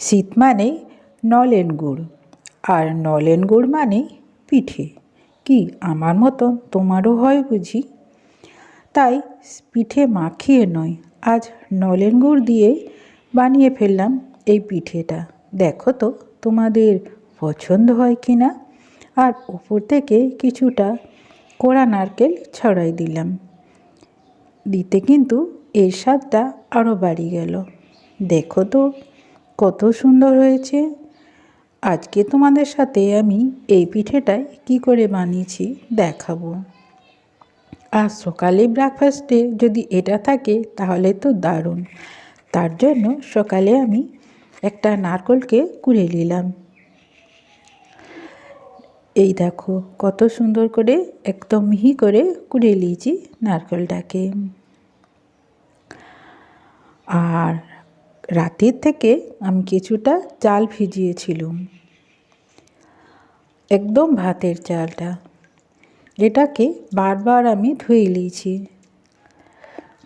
শীত মানেই নলেন গুড়, আর নলেন গুড় মানেই পিঠে। কি আমার মতন তোমারও হয় বুঝি? তাই পিঠে মাখিয়ে নয়, আজ নলেন গুড় দিয়েই বানিয়ে ফেললাম এই পিঠেটা। দেখো তো তোমাদের পছন্দ হয় কি না? আর উপর থেকে কিছুটা কোড়া নারকেল ছড়াই দিলাম। দিতে কিন্তু এর স্বাদটা আরও বাড়ি গেল। দেখো তো কত সুন্দর হয়েছে। আজকে তোমাদের সাথে আমি এই পিঠেটাই কি করে বানিয়েছি দেখাবো। আর সকালে ব্রেকফাস্টে যদি এটা থাকে তাহলে তো দারুণ। তার জন্য সকালে আমি একটা নারকলকে কুড়ে নিলাম। এই দেখো কত সুন্দর করে একদম মিহি করে কুড়ে নিয়েছি নারকেলটাকে। আর রাতের থেকে আমি কিছুটা চাল ভিজিয়েছিলাম। একদম ভাতের চালটা। এটাকে বারবার আমি ধুয়ে নিয়েছি।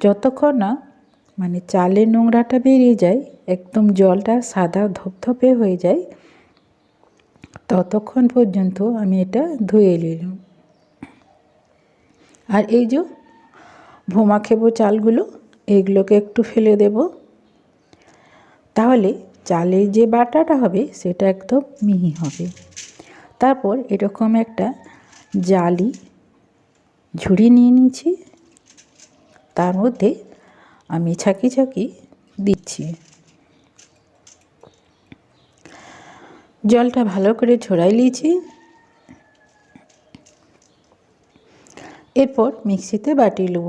যতক্ষণ না মানে চালের নোংরাটা বেরিয়ে যায়, একদম জলটা সাদা ধপধপে হয়ে যায়, ততক্ষণ পর্যন্ত আমি এটা ধুয়ে নিলাম। আর এই যে ভোমা খেবো চালগুলো, এগুলোকে একটু ফেলে দেব। তাহলে চালের যে বাটাটা হবে সেটা একদম মিহি হবে। তারপর এরকম একটা জালি ঝুড়ি নিয়ে নিয়েছি। তার মধ্যে আমি ছাকি ছাকি দিচ্ছি। জলটা ভালো করে ছড়াই নিয়েছি। এরপর মিক্সিতে বাটি নেব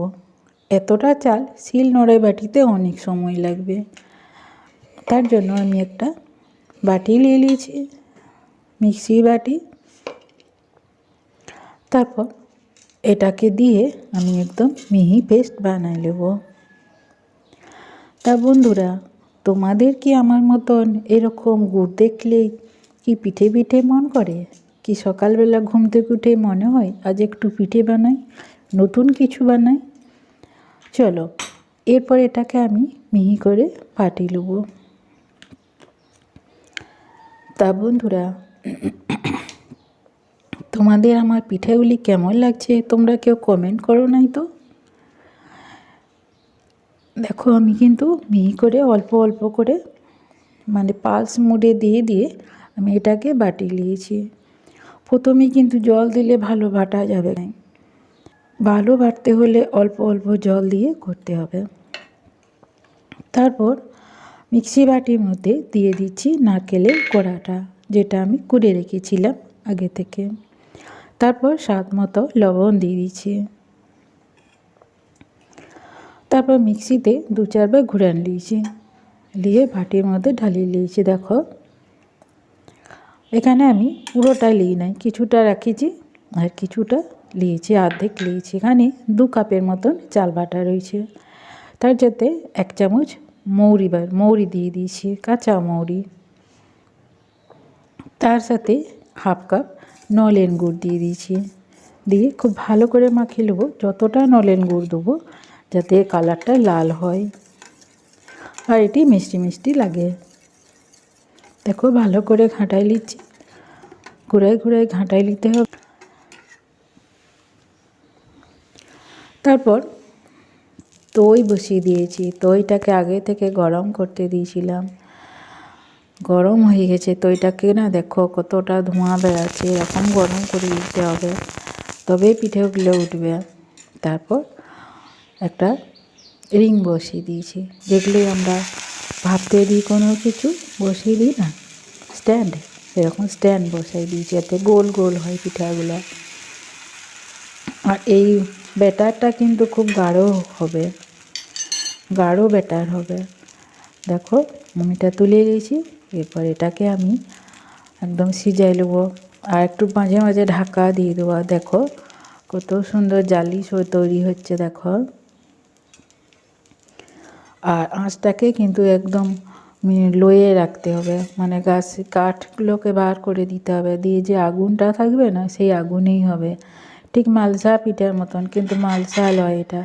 এতটা চাল শিল নড়াই বাটিতে অনেক সময় লাগবে। তার জন্য আমি একটা বাটি নিয়ে নিয়েছি, মিক্সি বাটি। তারপর এটাকে দিয়ে আমি একদম মিহি পেস্ট বানাই নেব। তা বন্ধুরা, তোমাদের কি আমার মতন এরকম গুড় দেখলেই কি পিঠে পিঠে মন করে? কি সকালবেলা ঘুম থেকে উঠে মনে হয় আজ একটু পিঠে বানাই, নতুন কিছু বানাই? চলো, এরপর এটাকে আমি মিহি করে ফাটিয়ে নেব। তা বন্ধুরা, তোমাদের আমার পিঠেগুলি কেমন লাগছে তোমরা কেউ কমেন্ট করো নাই তো? দেখো, আমি কিন্তু মিহি করে অল্প অল্প করে মানে পালস মুড়ে দিয়ে দিয়ে আমি এটাকে বাটি নিয়েছি। প্রথমে কিন্তু জল দিলে ভালো বাটা যাবে না। ভালো বাটতে হলে অল্প অল্প জল দিয়ে করতে হবে। তারপর মিক্সি বাটির মধ্যে দিয়ে দিচ্ছি নারকেলের কোড়াটা যেটা আমি কুড়ে রেখেছিলাম আগে থেকে। তারপর স্বাদ মতো লবণ দিয়ে দিচ্ছি। তারপর মিক্সিতে দু চারবার ঘুরান নিয়েছি নিয়ে বাটির মধ্যে ঢালিয়ে নিয়েছি দেখো। এখানে আমি পুরোটা লিই নাই, কিছুটা রাখিছি আর কিছুটা নিয়েছি, অর্ধেক নিয়েছি। এখানে দু কাপের মতন চাল বাটা রয়েছে। তার যাতে এক চামচ মৌরি বার, মৌরি দিয়ে দিয়েছি, কাঁচা মৌরি। তার সাথে হাফ কাপ নলেন গুড় দিয়ে দিয়েছি। দিয়ে খুব ভালো করে মাখিয়ে নেব, যতটা নলেন গুড় দেবো, যাতে কালারটা লাল হয়। আর এটি মিষ্টি মিষ্টি লাগে। দেখো, ভালো করে ঘাঁটাই নিচ্ছি। ঘুরাই ঘুরাই ঘাঁটাই নিতে হবে। তারপর দই বসিয়ে দিয়েছি। দইটাকে আগে থেকে গরম করতে দিয়েছিলাম। গরম হয়ে গেছে। দইটাকে না দেখো কতটা ধোঁয়া বেড়াচ্ছে। এরকম গরম করে দিতে হবে। তবেই পিঠেগুলো উঠবে। তারপর একটা রিং বসিয়ে দিয়েছি। যেগুলি আমরা ভাবতে দিই কোনো কিছু, বসিয়ে দিই না। স্ট্যান্ড। এরকম স্ট্যান্ড বসাই দিয়েছি যাতে গোল গোল হয় পিঠাগুলো। আর এই ব্যাটারটা কিন্তু খুব গাঢ় হবে। গাঢ় ব্যাটার হবে। দেখো আমি এটা তুলে দিয়েছি, এরপর এটাকে আমি একদম সিজাই নেব। আর একটু মাঝে মাঝে ঢাকা দিয়ে দেবো। দেখো, কত সুন্দর জালি তৈরি হচ্ছে, দেখো। আর আঁচটাকে কিন্তু একদম লোয়ে রাখতে হবে। মানে গাছ কাঠগুলোকে বার করে দিতে হবে। দিয়ে যে আগুনটা থাকবে না, সেই আগুনেই হবে। ঠিক মালসা পিঠার মতন, কিন্তু মালসা লয় এটা।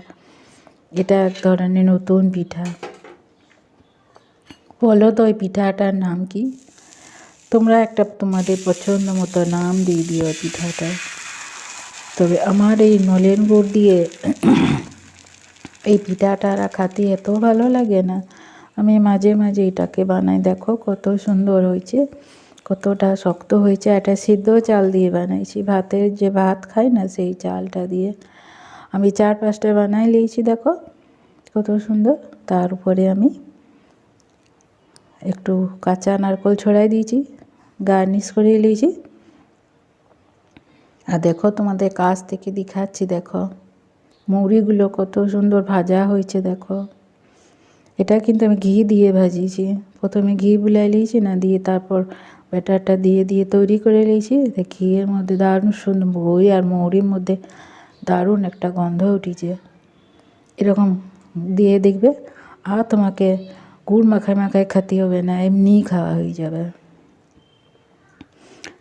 এটা এক ধরনের নতুন পিঠা। বলো তো, ওই পিঠাটার নাম কি? তোমরা একটা তোমাদের পছন্দ মতো নাম দিয়ে দিও পিঠাটা তবে আমার এই নলেন গুড় দিয়ে এই পিঠাটা খাতে এত ভালো লাগে না। আমি মাঝে মাঝে এটাকে বানাই। দেখো কত সুন্দর হয়েছে, কতটা শক্ত হয়েছে। এটা সিদ্ধ চাল দিয়ে বানাইছি। ভাতের যে ভাত খাই না, সেই চালটা দিয়ে। আমি চার পাঁচটা বানাই নিয়েছি, দেখো। কত সুন্দর। তার উপরে আমি একটু কাঁচা নারকল ছড়াই দিয়েছি, গার্নিশ করে নিয়েছি। আর দেখো তোমাদের কাছ থেকে দেখাচ্ছি, দেখো। মৌরিগুলো কত সুন্দর ভাজা হয়েছে, দেখো। এটা কিন্তু আমি ঘি দিয়ে ভাজিয়েছি। প্রথমে ঘি বুলাই নিয়েছি না, দিয়ে তারপর ব্যাটারটা দিয়ে দিয়ে তৈরি করে নিয়েছি। ঘিয়ের মধ্যে দারুণ সুন্দর বই আর মৌরির মধ্যে দারুণ একটা গন্ধ উঠেছে। এরকম দিয়ে দেখবে, আর তোমাকে গুড় মাখায় মাখায় খেতে হবে না এমনিই খাওয়া হয়ে যাবে।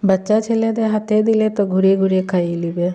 বাচ্চা ছেলেদের হাতে দিলে তো ঘুরে ঘুরে খাইয়ে নেবে।